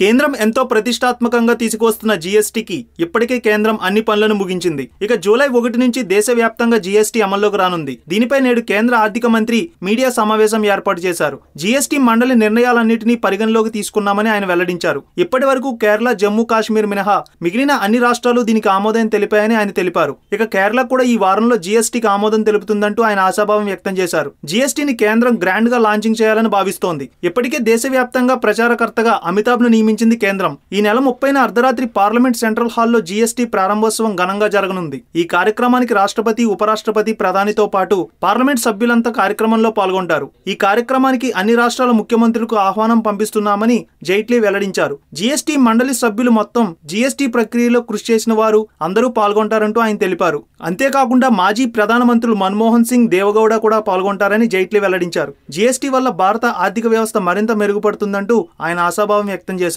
కేంద్రం ఎంతో ప్రతిష్టాత్మకంగా తీసుకువస్తున్న జీఎస్టీకి ఇప్పటికే కేంద్రం అన్ని పనులను ముగించింది. ఇక జూలై ఒకటి నుంచి దేశవ్యాప్తంగా జీఎస్టీ అమల్లోకి రానుంది. దీనిపై నేడు కేంద్ర ఆర్థిక మంత్రి మీడియా సమావేశం ఏర్పాటు చేశారు. జీఎస్టీ మండలి నిర్ణయాలన్నింటినీ పరిగణలోకి తీసుకున్నామని ఆయన వెల్లడించారు. ఇప్పటి వరకు కేరళ జమ్మూ కాశ్మీర్ మినహా మిగిలిన అన్ని రాష్ట్రాలు దీనికి ఆమోదం తెలిపాయని ఆయన తెలిపారు. ఇక కేరళ కూడా ఈ వారంలో జీఎస్టీకి ఆమోదం తెలుపుతుందంటూ ఆయన ఆశాభావం వ్యక్తం చేశారు. జీఎస్టీని కేంద్రం గ్రాండ్గా లాంచింగ్ చేయాలని భావిస్తోంది. ఇప్పటికే దేశవ్యాప్తంగా ప్రచారకర్తగా అమితాబ్ను నియమించింది కేంద్రం. ఈ నెల ముప్పైన అర్ధరాత్రి పార్లమెంట్ సెంట్రల్ హాల్లో జీఎస్టీ ప్రారంభోత్సవం ఘనంగా జరగనుంది. ఈ కార్యక్రమానికి రాష్ట్రపతి ఉపరాష్ట్రపతి ప్రధానితో పాటు పార్లమెంట్ సభ్యులంతా కార్యక్రమంలో పాల్గొంటారు. ఈ కార్యక్రమానికి అన్ని రాష్ట్రాల ముఖ్యమంత్రులకు ఆహ్వానం పంపిస్తున్నామని జైట్లీ వెల్లడించారు. జీఎస్టీ మండలి సభ్యులు మొత్తం జీఎస్టీ ప్రక్రియలో కృషి చేసిన వారు అందరూ పాల్గొంటారంటూ ఆయన తెలిపారు. అంతేకాకుండా మాజీ ప్రధానమంత్రులు మన్మోహన్ సింగ్ దేవగౌడ కూడా పాల్గొంటారని జైట్లీ వెల్లడించారు. జీఎస్టీ వల్ల భారత ఆర్థిక వ్యవస్థ మరింత మెరుగుపడుతుందంటూ ఆయన ఆశాభావం వ్యక్తం చేశారు.